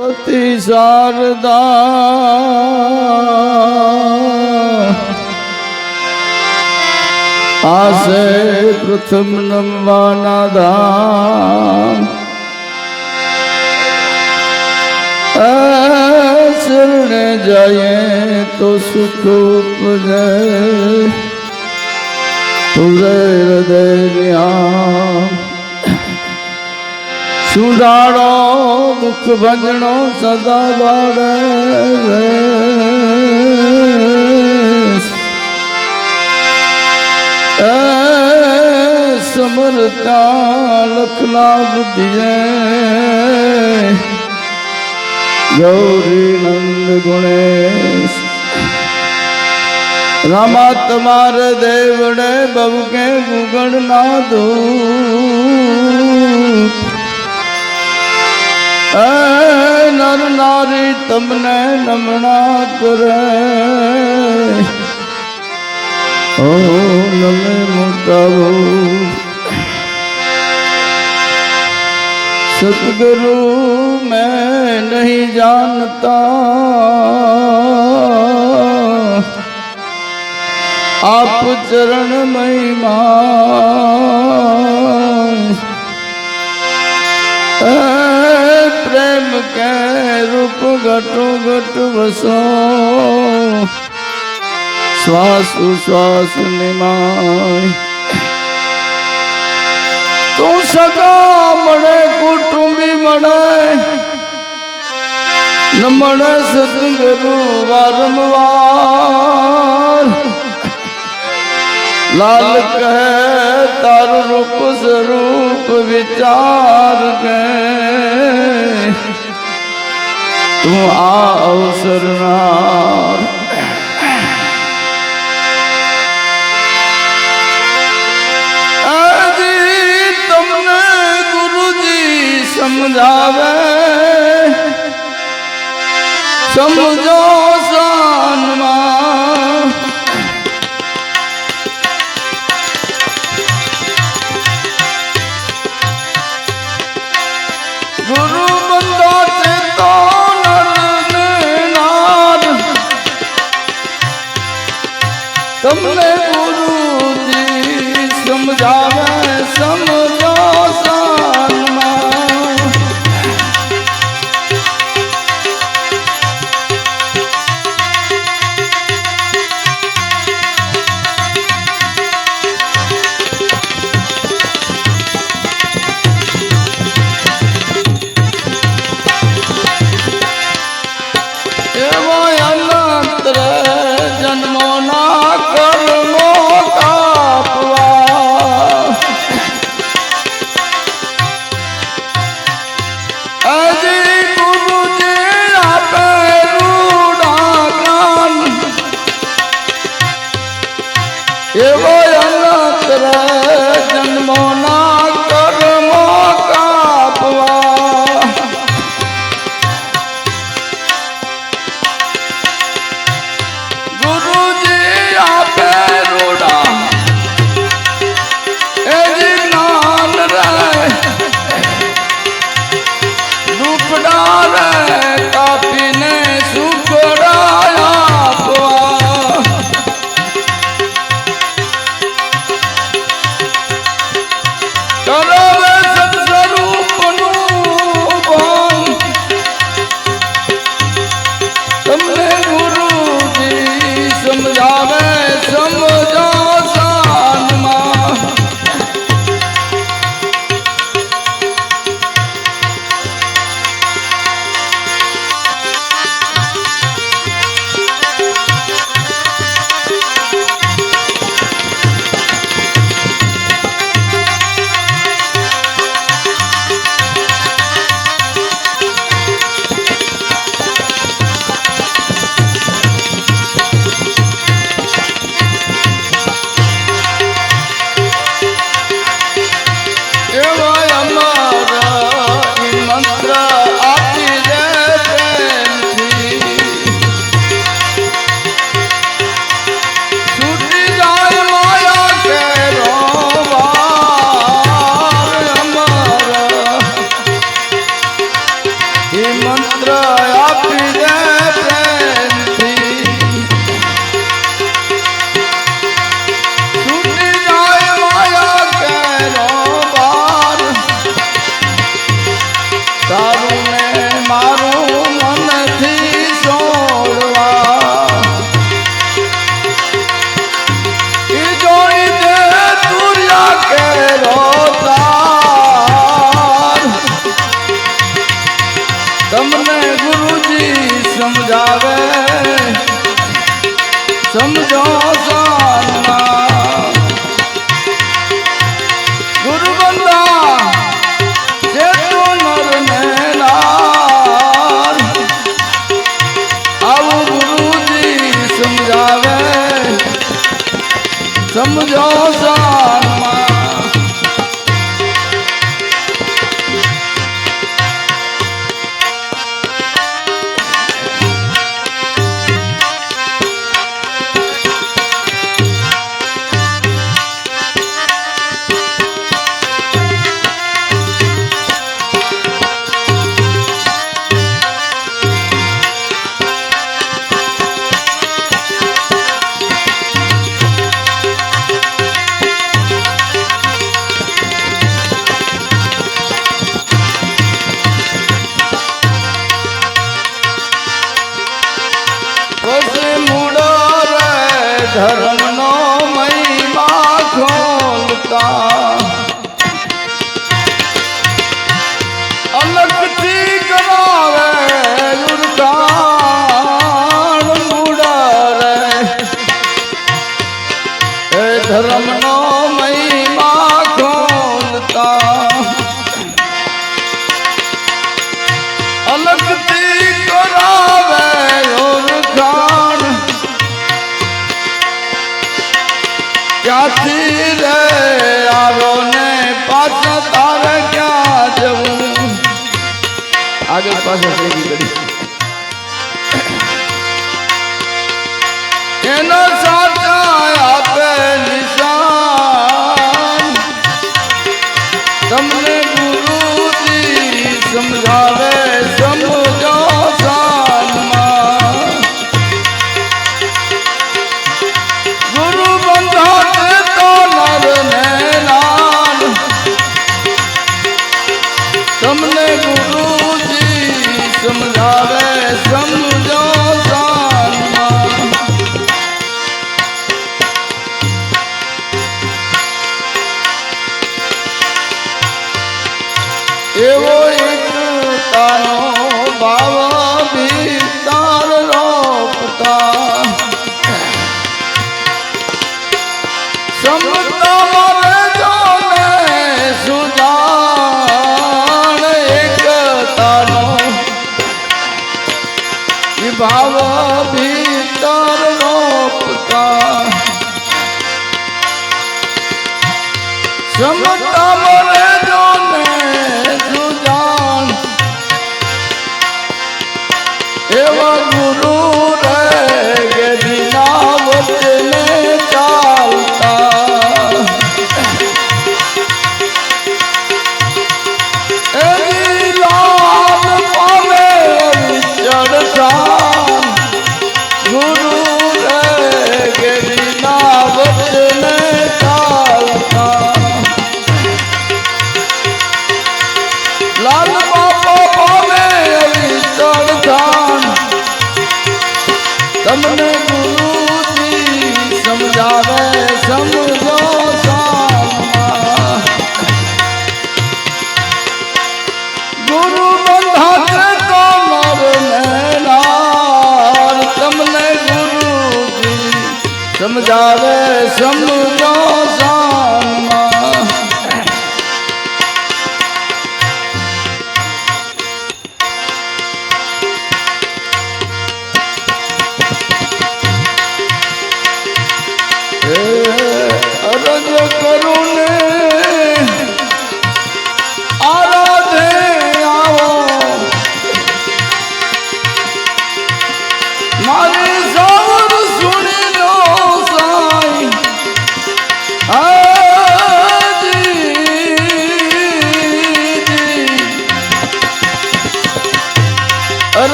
પતિ શારદા. આશે પ્રથમ નમવાના ધામ શરણે જઈએ તો સુખ ઉપજે. તુરે હૃદય ન્યામ મુખ ભજણો સદા એ સમરતા લખલા બુદ્ધિએ. ગૌરી નંદ ગુણેશ. રામા તમારે દેવડે બહુ કે ભૂગણ ના દો नर नारी तमने नमना कर। सतगुरु मैं नहीं जानता। आप चरण महिमा। प्रेम के रूप घटो घट बसो। श्वास श्वास निमाय। तू सदा मणे कुटुंबी मणे न मणे सतगुरु वारंवार। लाल कहे तार रूप ज़रूर। વિચાર કે તું આ અવસરનાર તમને ગુરુજી સમજાવે. સમજો સાનમાં. તમને रमण એવો એક તારો બાવા બી તાર રોપતા. Eu ando no ব্রহ্ম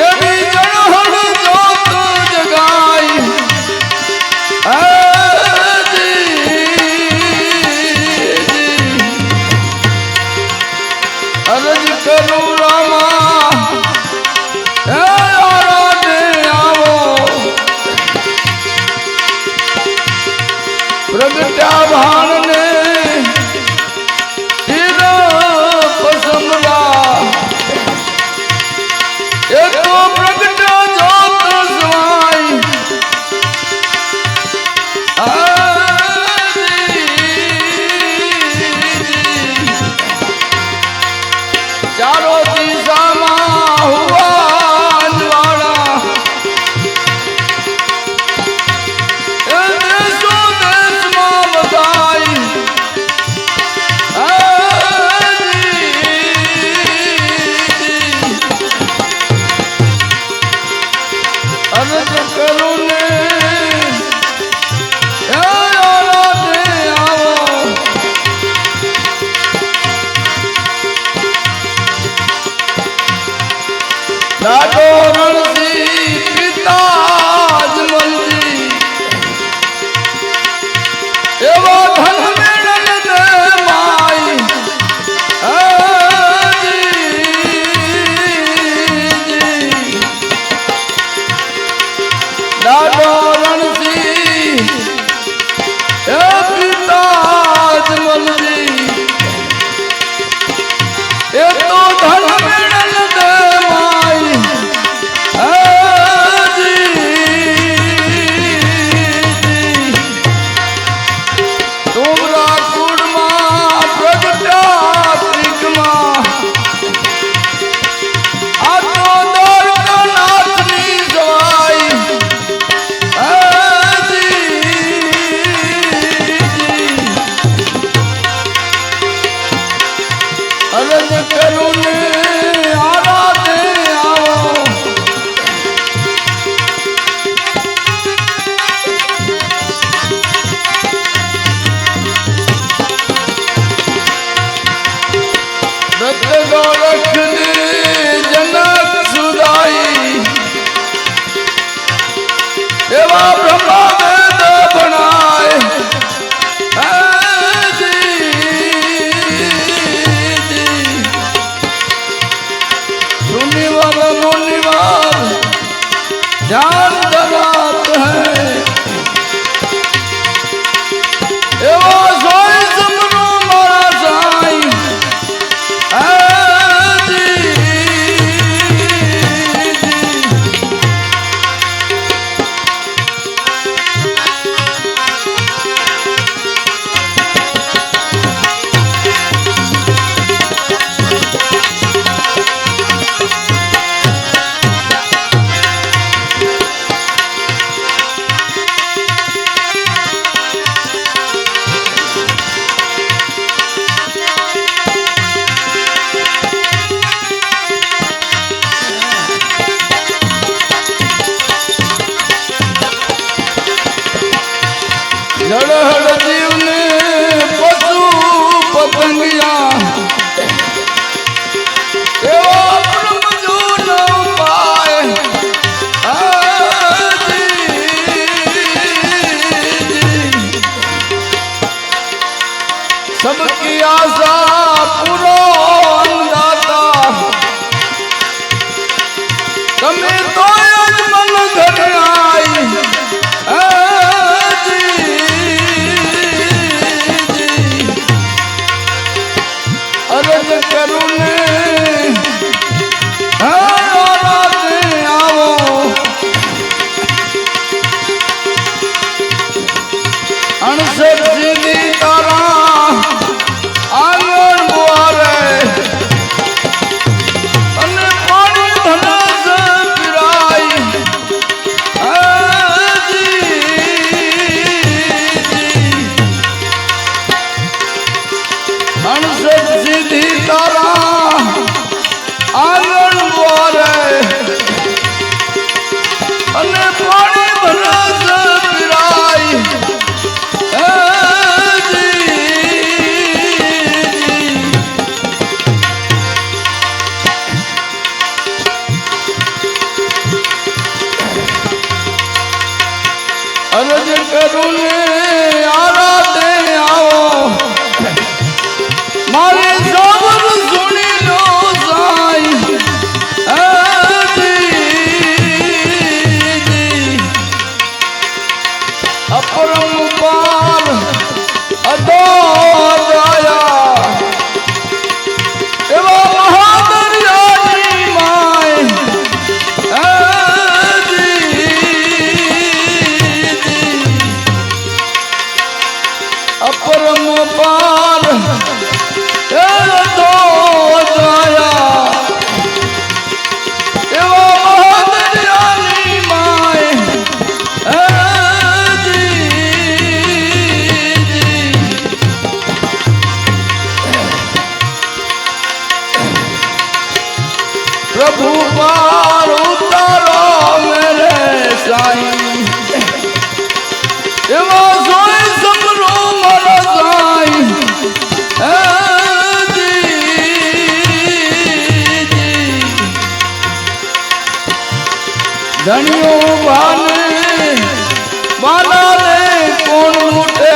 એવી ધણીઓ બાને બાનાને કોણ લૂટે?